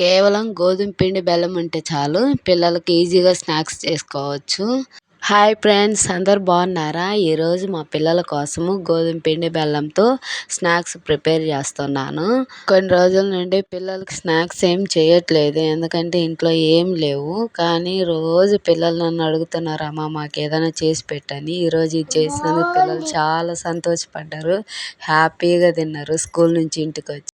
కేవలం గోధుమ పిండి బెల్లం ఉంటే చాలు. పిల్లలకి ఈజీగా స్నాక్స్ చేసుకోవచ్చు. హాయ్ ఫ్రెండ్స్ అందరు బాగున్నారా? ఈరోజు మా పిల్లల కోసము గోధుమ పిండి బెల్లంతో స్నాక్స్ ప్రిపేర్ చేస్తున్నాను. కొన్ని రోజుల నుండి పిల్లలకి స్నాక్స్ ఏం చేయట్లేదు. ఎందుకంటే ఇంట్లో ఏం లేవు. కానీ రోజు పిల్లలు నన్ను అడుగుతున్నారు అమ్మ మాకు ఏదైనా చేసి పెట్టని. ఈరోజు ఇది చేసినందుకు పిల్లలు చాలా సంతోషపడ్డారు. హ్యాపీగా తిన్నారు. స్కూల్ నుంచి ఇంటికి వచ్చి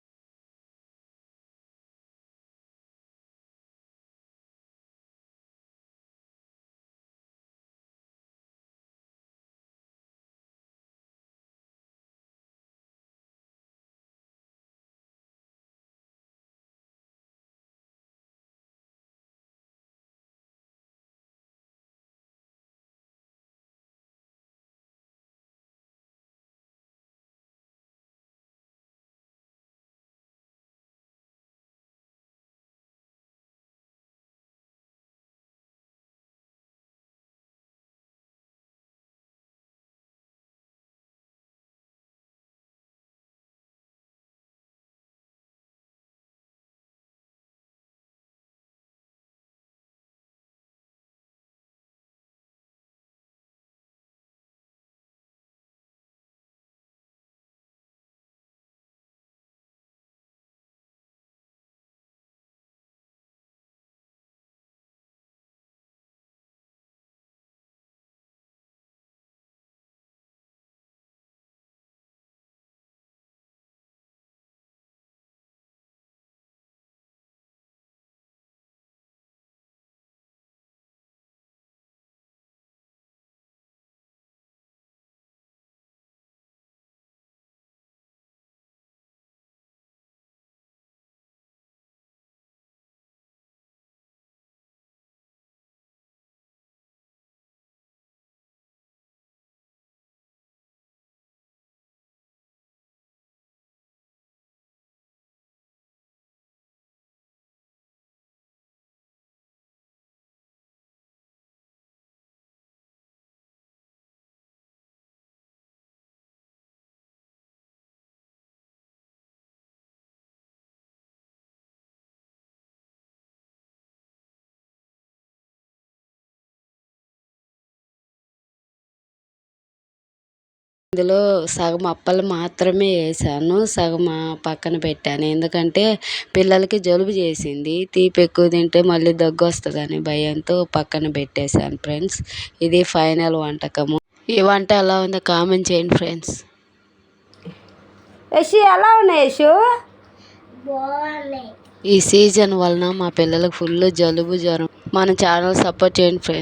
ఇందులో సగం అప్పలు మాత్రమే వేసాను సగం పక్కన పెట్టాను. ఎందుకంటే పిల్లలకి జలుబు చేసింది తీపి ఎక్కువ తింటే మళ్ళీ దగ్గు వస్తుందని భయంతో పక్కన పెట్టేశాను ఫ్రెండ్స్. ఇది ఫైనల్ వంటకము. ఈ వంట ఎలా ఉందో కామెంట్ చేయండి ఫ్రెండ్స్. యశు ఎలా ఉన్నాయి యశు? ఈ సీజన్ వలన మా పిల్లలకు ఫుల్ జలుబు జ్వరం. మన ఛానల్ సపోర్ట్ చేయండి ఫ్రెండ్స్.